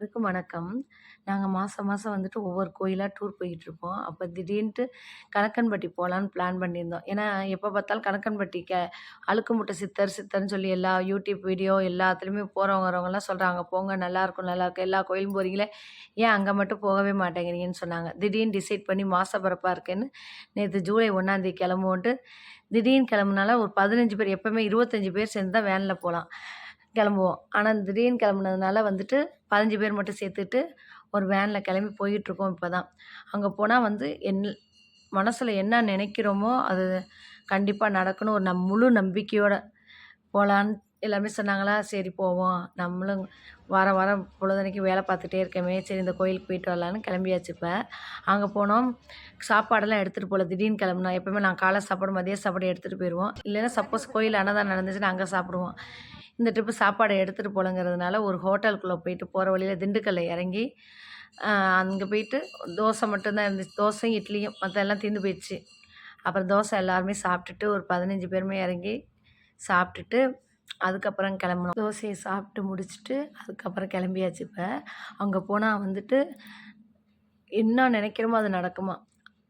எல்லாருக்கும் வணக்கம். நாங்கள் மாதம் மாதம் வந்துட்டு ஒவ்வொரு கோயிலாக டூர் போயிட்டுருப்போம். அப்போ திடீர்னுட்டு கணக்கன்பட்டி போகலான்னு பிளான் பண்ணியிருந்தோம். ஏன்னா, எப்போ பார்த்தாலும் கணக்கன்பட்டி க அழுக்குமுட்டை சித்தர், சித்தர்னு சொல்லி எல்லா யூடியூப் வீடியோ எல்லாத்துலேயுமே போகிறவங்க வரவங்கலாம் சொல்கிறாங்க போங்க நல்லாயிருக்கும், நல்லாயிருக்கும். எல்லா கோயிலும் போகிறீங்களே ஏன் அங்கே மட்டும் போகவே மாட்டேங்கிறீங்கன்னு சொன்னாங்க. திடீர்னு டிசைட் பண்ணி மாசப்பரப்பாக இருக்கேன்னு, நேற்று ஜூலை ஒன்றாந்தேதி கிளம்புவோன்ட்டு, திடீர்னு கிளம்புனால ஒரு 15 பேர் எப்போவுமே இருபத்தஞ்சி பேர் சேர்ந்து தான் வேனில் போகலாம் கிளம்புவோம். ஆனால் திடீர்னு கிளம்புனதுனால வந்துட்டு 15 பேர் மட்டும் சேர்த்துட்டு, ஒரு வேனில் கிளம்பி போயிட்டுருக்கோம் இப்போ தான். அங்கே போனால் வந்து என் மனசில் என்ன நினைக்கிறோமோ, அது கண்டிப்பாக நடக்கணும் ஒரு நம் முழு நம்பிக்கையோடு போகலான்னு எல்லாருமே சொன்னாங்களா, சரி போவோம். நம்மளும் வர வாரம் பொழுதன்னைக்கும் வேலை பார்த்துட்டே இருக்கோமே, சரி இந்த கோயிலுக்கு போயிட்டு வரலான்னு கிளம்பியாச்சு இப்போ அங்கே போனோம். சாப்பாடெல்லாம் எடுத்துகிட்டு போகல திடீர்னு கிளம்புனோம். எப்போவுமே நான் காலை சாப்பாடு, மதிய சாப்பாடு எடுத்துகிட்டு போயிடுவோம் இல்லைன்னா சப்போஸ் கோயில் அன்னதானம் நடந்துச்சுன்னா அங்கே சாப்பிடுவோம். இந்த ட்ரிப்பு சாப்பாடு எடுத்துகிட்டு போலங்கிறதுனால, ஒரு ஹோட்டலுக்குள்ளே போயிட்டு போகிற வழியில் திண்டுக்கல்ல இறங்கி, அங்கே போயிட்டு தோசை மட்டும்தான் இருந்துச்சு. தோசையும், இட்லியும் மற்றெல்லாம் தீர்ந்து போயிடுச்சு. அப்புறம் தோசை எல்லாருமே சாப்பிட்டுட்டு, ஒரு 15 பேருமே இறங்கி சாப்பிட்டுட்டு, அதுக்கப்புறம் கிளம்புனோம். தோசையை சாப்பிட்டு முடிச்சுட்டு, அதுக்கப்புறம் கிளம்பியாச்சு இப்போ அங்கே போனால் வந்துட்டு, என்ன நினைக்கிறோமோ அது நடக்குமா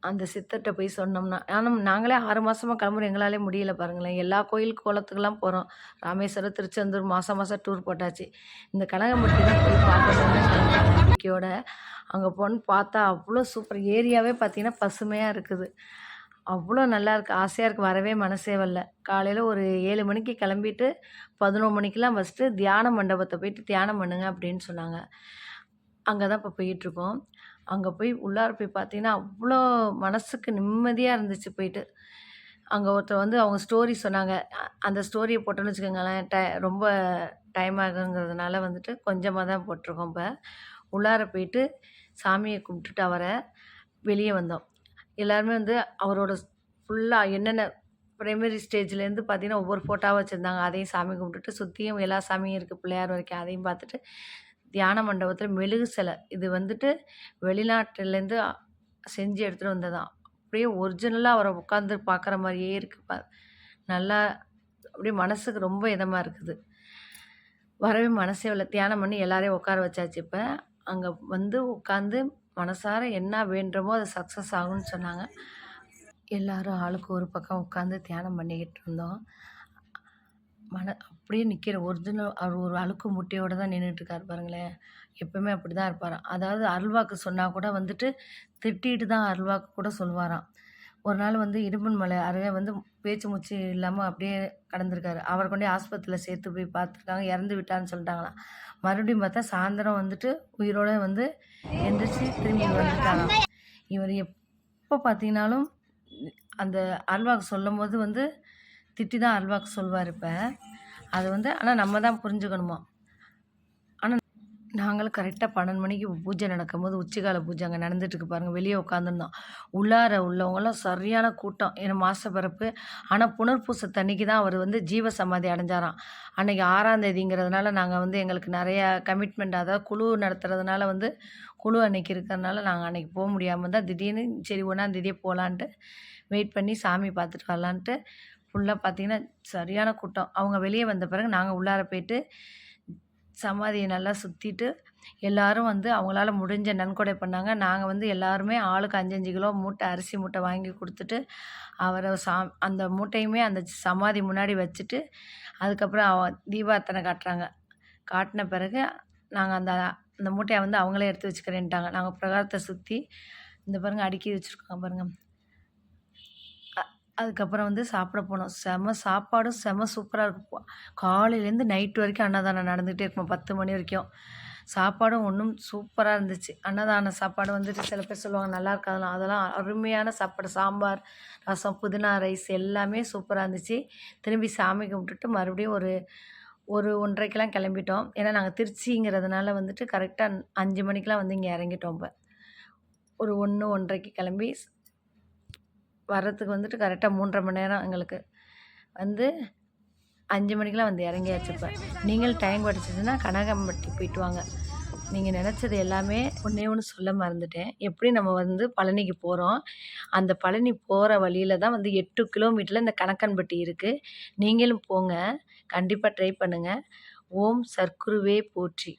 அந்த சித்தர்கிட்ட போய் சொன்னோம்னா. ஆனால் நாங்களே ஆறு மாதமாக கிளம்புறோம். எங்களாலே முடியல பாருங்களேன். எல்லா கோயில் கோலத்துக்கெல்லாம் போகிறோம் ராமேஸ்வரம், திருச்செந்தூர் மாதம் மாதம் டூர் போட்டாச்சு. இந்த கனகம்பட்டி தான் போய் பார்க்கணும்னு நம்பிக்கையோட அங்கே போன்னு பார்த்தா, அவ்வளோ சூப்பர். ஏரியாவே பார்த்தீங்கன்னா, பசுமையாக இருக்குது. அவ்வளோ நல்லா இருக்குது ஆசையாக இருக்குது வரவே மனசே வரல. காலையில் ஒரு ஏழு மணிக்கு கிளம்பிட்டு, பதினோரு மணிக்கெலாம் ஃபர்ஸ்ட்டு தியான மண்டபத்தை போயிட்டு தியானம் பண்ணுங்க அப்படின்னு சொன்னாங்க. அங்கே தான் இப்போ போயிட்டுருக்கோம். அங்கே போய் உள்ளார போய் பார்த்தீங்கன்னா, அவ்வளோ மனசுக்கு நிம்மதியாக இருந்துச்சு போயிட்டு. அங்கே ஒருத்தர் வந்து அவங்க ஸ்டோரி சொன்னாங்க. அந்த ஸ்டோரியை போட்டோம்னு வச்சுக்கோங்களேன், ட ரொம்ப டைம் ஆகுங்கிறதுனால வந்துட்டு கொஞ்சமாக தான் போட்டிருக்கோம் இப்போ உள்ளார போயிட்டு சாமியை கும்பிட்டுட்டு அவரை வெளியே வந்தோம். எல்லாருமே வந்து அவரோட ஃபுல்லாக என்னென்ன ப்ரைமரி ஸ்டேஜ்லேருந்து பார்த்தீங்கன்னா, ஒவ்வொரு ஃபோட்டோவாக வச்சுருந்தாங்க அதையும் சாமி கும்பிட்டுட்டு, சுத்தியும் எல்லா சாமியும் இருக்குது பிள்ளையார் வரைக்கும் அதையும் பார்த்துட்டு, தியான மண்டபத்தில் மெழுகு சிலை. இது வந்துட்டு வெளிநாட்டிலேருந்து செஞ்சு எடுத்துகிட்டு வந்ததான் அப்படியே ஒரிஜினலாக அவரை உட்காந்து பார்க்குற மாதிரியே இருக்கு. நல்லா அப்படியே மனசுக்கு ரொம்ப இதமாக இருக்குது. வரவே மனசே இல்லை தியானம் பண்ணி எல்லாரையும் உட்கார வச்சாச்சு இப்போ அங்கே வந்து உட்காந்து மனசார என்ன வேண்டுமோ அது சக்ஸஸ் ஆகும்னு சொன்னாங்க. எல்லாரும் ஆளுக்கு ஒரு பக்கம் உட்காந்து தியானம் பண்ணிக்கிட்டு இருந்தோம். மன அப்படியே நிற்கிற ஒரிஜினல் அவர் ஒரு அழுக்கு முட்டையோடு தான் நின்னுட்டு இருக்காரு பாருங்களேன். எப்பவுமே அப்படிதான் இருப்பாராம். அதாவது அருள்வாக்கு சொன்னால் கூட வந்துட்டு, திட்டிட்டு தான் அருள்வாக்கு கூட சொல்லுவாராம். ஒரு நாள் வந்து இடும்பன்மலை அருகே வந்து பேச்சு மூச்சு இல்லாமல் அப்படியே கடந்துருக்கார் அவரை கொண்டே ஆஸ்பத்திரியில் சேர்த்து போய் பார்த்துருக்காங்க. இறந்து விட்டான்னு சொல்லிட்டாங்களாம். மறுபடியும் பார்த்தா சாயந்தரம் வந்துட்டு உயிரோட வந்து எந்திரிச்சு திரும்பி வந்துட்டாங்க இவர் எப்போ பார்த்தீங்கனாலும், அந்த அருள்வாக்கு சொல்லும்போது வந்து திட்டி தான் அல்வாக்கு சொல்வார் இப்போ அது வந்து ஆனால் நம்ம தான் புரிஞ்சுக்கணுமா ஆனால் நாங்களும் கரெக்டாக பன்னெண்டு மணிக்கு பூஜை நடக்கும்போது, உச்சிகால பூஜை அங்கே நடந்துட்டுருக்கு பாருங்கள் வெளியே உட்காந்துருந்தோம். உள்ளார உள்ளவங்களும் சரியான கூட்டம். ஏன்னா மாத பிறப்பு. புனர்பூச தண்ணிக்கு தான் அவர் வந்து ஜீவ சமாதி அடைஞ்சாராம். அன்றைக்கி ஆறாம் தேதிங்கிறதுனால நாங்கள் வந்து எங்களுக்கு நிறையா கமிட்மெண்ட் அதாவது குழு நடத்துறதுனால வந்து, குழு அன்னைக்கு இருக்கிறதுனால நாங்கள் அன்னைக்கு போக முடியாமல் தான் திடீர்னு சரி ஒன்றாந்தேதியே போகலான்ட்டு வெயிட் பண்ணி சாமி பார்த்துட்டு வரலான்ட்டு, ஃபுல்லாக பார்த்தீங்கன்னா, சரியான கூட்டம். அவங்க வெளியே வந்த பிறகு நாங்கள் உள்ளார போயிட்டு, சமாதியை நல்லா சுற்றிட்டு எல்லாரும் வந்து அவங்களால முடிஞ்ச நன்கொடை பண்ணாங்க. நாங்கள் வந்து எல்லாருமே ஆளுக்கு 5, 5 கிலோ மூட்டை அரிசி மூட்டை வாங்கி கொடுத்துட்டு அவரை சா அந்த மூட்டையுமே அந்த சமாதி முன்னாடி வச்சுட்டு, அதுக்கப்புறம் அவ தீபார்த்தனை காட்டுறாங்க. காட்டின பிறகு, நாங்கள் அந்த அந்த மூட்டையை வந்து அவங்களே எடுத்து வச்சுக்கிறேன்ட்டாங்க. நாங்கள் பிரகாரத்தை சுற்றி இந்த பாருங்க அடுக்கி வச்சுருக்கோம் பாருங்கள் அதுக்கப்புறம் வந்து சாப்பிட போனோம். செம சாப்பாடும் செம சூப்பராக இருக்கும். காலையிலேருந்து நைட்டு வரைக்கும் அன்னதானம் நடந்துகிட்டே இருக்கும் பத்து மணி வரைக்கும். சாப்பாடும் ஒன்றும் சூப்பராக இருந்துச்சு. அன்னதான சாப்பாடு வந்துட்டு சில பேர் சொல்லுவாங்க நல்லா இருக்காதுலாம். அதெல்லாம் அருமையான சாப்பாடு. சாம்பார், ரசம், புதினா ரைஸ் எல்லாமே சூப்பராக இருந்துச்சு. திரும்பி சாமி கும்பிட்டுட்டு மறுபடியும் ஒரு ஒரு 1:30க்கெல்லாம் கிளம்பிட்டோம். ஏன்னா நாங்கள் திருச்சிங்கிறதுனால வந்துட்டு கரெக்டாக அஞ்சு மணிக்கெலாம் வந்து இங்கே இறங்கிட்டோம் இப்போ ஒரு 1, 1:30க்கு கிளம்பி வர்றதுக்கு வந்துட்டு கரெக்டாக மூன்றரை மணி நேரம் எங்களுக்கு. வந்து அஞ்சு மணிக்கெல்லாம் வந்து இறங்கியாச்சு இப்ப. நீங்களும் டைம் கிடச்சிதுன்னா கனகம்பட்டி போயிட்டு வாங்க. நீங்கள் நினச்சது எல்லாமே ஒன்றே ஒன்று சொல்ல மறந்துட்டேன். எப்படி நம்ம வந்து பழனிக்கு போகிறோம் அந்த பழனி போகிற வழியில தான் வந்து எட்டு கிலோமீட்டரில் இந்த கணக்கன்பட்டி இருக்குது நீங்களும் போங்க. கண்டிப்பாக ட்ரை பண்ணுங்கள் ஓம் சர்க்குருவே போற்றி!